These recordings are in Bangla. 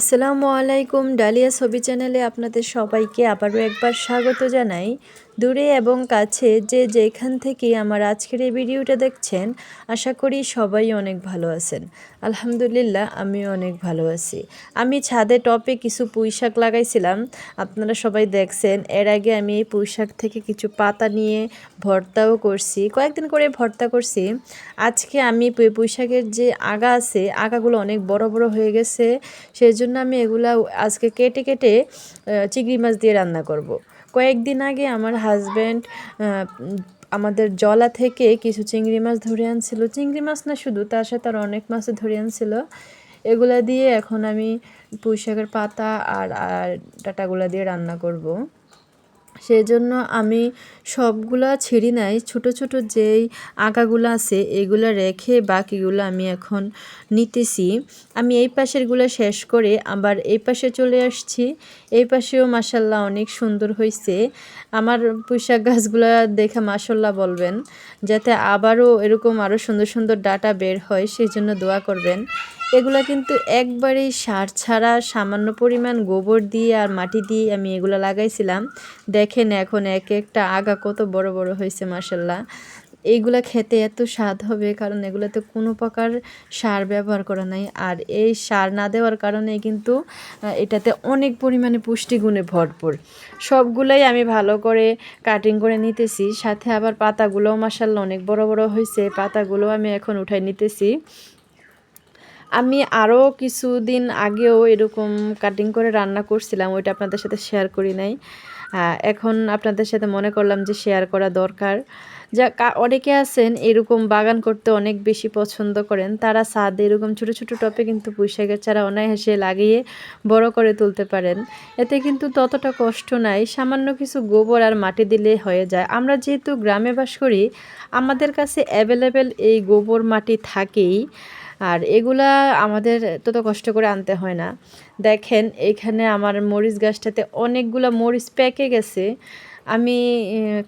আসসালামু আলাইকুম ডালিয়া ছবি চ্যানেলে আপনাদের সবাইকে আবারও একবার স্বাগত জানাই। দূরে এবং কাছে যে যেখান থেকে আমার আজকের এই ভিডিওটা দেখছেন, আশা করি সবাই অনেক ভালো আছেন। আলহামদুলিল্লাহ, আমিও অনেক ভালো আছি। আমি ছাদে টপে কিছু পুঁই শাক লাগাইছিলাম। আপনারা সবাই দেখছেন, এর আগে আমি এই পুঁই শাক থেকে কিছু পাতা নিয়ে ভর্তাও করছি, কয়েকদিন করে ভর্তা করছি। আজকে আমি পুঁই পুঁই শাকের যে আগা আছে, আগাগুলো অনেক বড় বড় হয়ে গেছে সেই জন্য আমি এগুলা আজকে কেটে কেটে চিংড়ি মাছ দিয়ে রান্না করব। কয়েকদিন আগে আমার হাজব্যান্ড আমাদের জলা থেকে কিছু চিংড়ি মাছ ধরে আনছিল চিংড়ি মাছ না শুধু, তার সাথে আর অনেক মাছ ধরে আনছিল এগুলা দিয়ে এখন আমি পুঁই শাকের পাতা আর আর ডাটাগুলা দিয়ে রান্না করব। সেই জন্য আমি সবগুলা ছিঁড়ি নাই। ছোট ছোট যেই আঁকাগুলো আছে, এগুলো রেখে বাকিগুলো আমি এখন নিতেছি। আমি এই পাশেরগুলো শেষ করে আবার এই পাশে চলে আসছি। এই পাশেও মাসাল্লাহ অনেক সুন্দর হয়েছে আমার পুঁইশাক গাছগুলো দেখে মাসাল্লাহ বলবেন, যাতে আবারও এরকম আরও সুন্দর সুন্দর ডাটা বের হয় সেই জন্য দোয়া করবেন। এগুলা কিন্তু একবারেই সার ছাড়া সামান্য পরিমাণ গোবর দিয়ে আর মাটি দিয়ে আমি এগুলো লাগাইছিলাম। দেখেন এখন এক একটা আগা কত বড় বড় হয়েছে মাসাল্লাহ এইগুলা খেতে এত স্বাদ হবে, কারণ এগুলোতে কোনো প্রকার সার ব্যবহার করা নাই। আর এই সার না দেওয়ার কারণে কিন্তু এটাতে অনেক পরিমাণে পুষ্টিগুণে ভরপুর। সবগুলাই আমি ভালো করে কাটিং করে নিতেছি। সাথে আবার পাতাগুলোও মাসাল্লাহ অনেক বড় বড় হয়েছে। পাতাগুলো আমি এখন উঠাই নিতেছি। আমি আরও কিছুদিন আগেও এরকম কাটিং করে রান্না করছিলাম, ওইটা আপনাদের সাথে শেয়ার করি নাই। এখন আপনাদের সাথে মনে করলাম যে শেয়ার করা দরকার। যা অনেকে আছেন এরকম বাগান করতে অনেক বেশি পছন্দ করেন, তারা ছাদে এরকম ছোট ছোট টপে কিন্তু পুঁইশাকের চারা অনায়াসে লাগিয়ে বড় করে তুলতে পারেন। এতে কিন্তু ততটা কষ্ট নাই, সামান্য কিছু গোবর আর মাটি দিলে হয়ে যায়। আমরা যেহেতু গ্রামে বাস করি, আমাদের কাছে অ্যাভেলেবেল এই গোবর মাটি থাকেই। আর এগুলা আমাদের তত কষ্ট করে আনতে হয় না। দেখেন, এখানে আমার মরিচ গাছটাতে অনেকগুলা মরিচ পেকে গেছে। আমি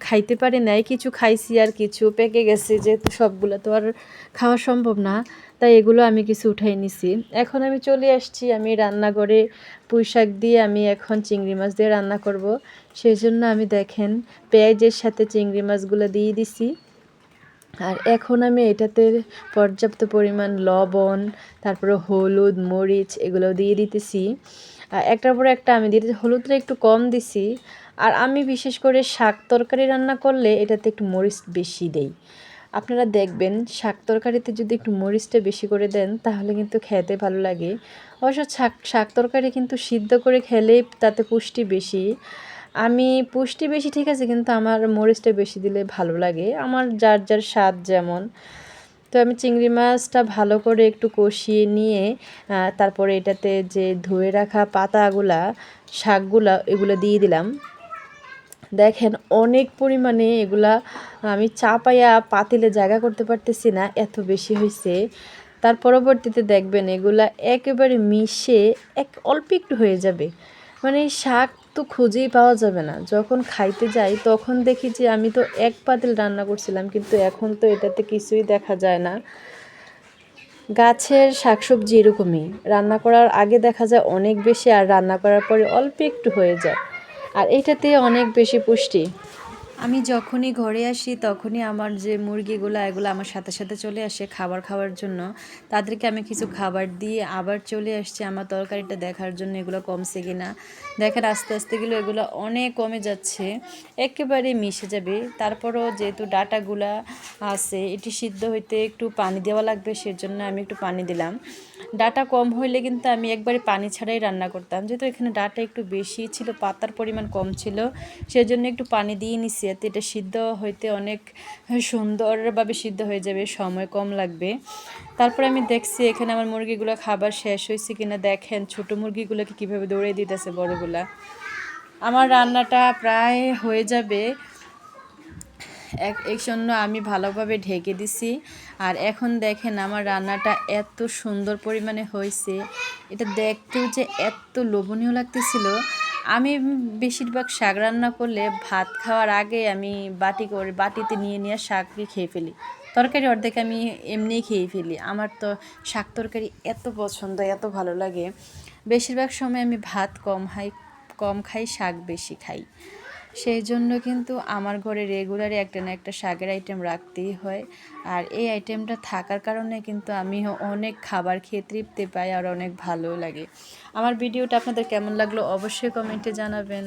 খাইতে পারি নাই, কিছু খাইছি আর কিছু পেকে গেছে, যেহেতু সবগুলো তো আর খাওয়া সম্ভব না। তাই এগুলো আমি কিছু উঠাই নিছি। এখন আমি চলে আসছি, আমি রান্নাঘরে পুঁই শাক দিয়ে আমি এখন চিংড়ি মাছ দিয়ে রান্না করব। সেই জন্য আমি দেখেন, পেঁয়াজের সাথে চিংড়ি মাছগুলো দিয়ে দিছি। আর এখন আমি এটাতে পর্যাপ্ত পরিমাণ লবণ, তারপরে হলুদ, মরিচ এগুলো দিয়ে দিতেছি। আর একটার পরে একটা আমি দিতে হলুদটা একটু কম দিছি। আর আমি বিশেষ করে শাক তরকারি রান্না করলে এটাতে একটু মরিচ বেশি দেই। আপনারা দেখবেন শাক তরকারিতে যদি একটু মরিচটা বেশি করে দেন, তাহলে কিন্তু খেতে ভালো লাগে। অবশ্য শাক শাক তরকারি কিন্তু সিদ্ধ করে খেলে তাতে পুষ্টি বেশি। আমি পুষ্টি বেশি, ঠিক আছে, কিন্তু আমার মরিচটা বেশি দিলে ভালো লাগে। আমার যার যার স্বাদ যেমন। তো আমি চিংড়ি মাছটা ভালো করে একটু কষিয়ে নিয়ে তারপরে এটাতে যে ধুয়ে রাখা পাতাগুলা, শাকগুলা, এগুলো দিয়ে দিলাম। দেখেন, অনেক পরিমাণে এগুলা আমি চাপাইয়া পাতিলে জায়গা করতে পারতেছি না, এত বেশি হয়েছে তার পরবর্তীতে দেখবেন, এগুলা একেবারে মিশে এক অল্প একটু হয়ে যাবে। মানে শাক তো খুঁজেই পাওয়া যাবে না। যখন খাইতে যাই, তখন দেখি যে আমি তো এক পাতিল রান্না করছিলাম, কিন্তু এখন তো এটাতে কিছুই দেখা যায় না। গাছের শাকসবজি এরকমই। রান্না করার আগে দেখা যায় অনেক বেশি, আর রান্না করার পরে অল্প একটু হয়ে যায়। আর এটাতে অনেক বেশি পুষ্টি। আমি যখনই ঘরে আসি, তখনই আমার যে মুরগিগুলো, এগুলো আমার সাথে সাথে চলে আসে খাবার খাওয়ার জন্য। তাদেরকে আমি কিছু খাবার দিয়ে আবার চলে আসছি। আমার তরকারিটা দেখার জন্য এগুলো কমছে কি না দেখেন আস্তে আস্তে গেলে এগুলো অনেক কমে যাচ্ছে। একেবারে মিশে যাবে। তারপরও যেহেতু ডাটাগুলা আছে, এটি সিদ্ধ হইতে একটু পানি দেওয়া লাগবে, সেজন্য আমি একটু পানি দিলাম। ডাটা কম হইলে কিন্তু আমি একবারে পানি ছাড়াই রান্না করতাম। যেহেতু এখানে ডাটা একটু বেশি ছিল, পাতার পরিমাণ কম ছিল, সেজন্য একটু পানি দিয়ে নিছি। এতে এটা সিদ্ধ হইতে অনেক সুন্দরভাবে সিদ্ধ হয়ে যাবে, সময় কম লাগবে। তারপরে আমি দেখছি এখানে আমার মুরগিগুলো খাবার শেষ হয়েছে কিনা দেখেন, ছোট মুরগিগুলোকে কীভাবে দৌড়ে দিতেছে বড়গুলা। আমার রান্নাটা প্রায় হয়ে যাবে। এই জন্য আমি ভালোভাবে ঢেকে দিছি। আর এখন দেখেন আমার রান্নাটা এত সুন্দর পরিমাণে হয়েছে। এটা দেখতেও যে এত লোভনীয় লাগতেছিল। আমি বেশিরভাগ শাক রান্না করলে ভাত খাওয়ার আগে আমি বাটি করে, বাটিতে নিয়ে নিয়ে শাকই খেয়ে ফেলি। তরকারি অর্ধেক আমি এমনিই খেয়ে ফেলি। আমার তো শাক তরকারি এত পছন্দ, এত ভালো লাগে। বেশিরভাগ সময় আমি ভাত কম খাই কম খাই, শাক বেশি খাই। সেই জন্য কিন্তু আমার ঘরে রেগুলারই একটা না একটা শাকের আইটেম রাখতেই হয়। আর এই আইটেমটা থাকার কারণে কিন্তু আমি অনেক খাবার খেয়ে তৃপ্তি পাই আর অনেক ভালো লাগে। আমার ভিডিওটা আপনাদের কেমন লাগল অবশ্যই কমেন্টে জানাবেন।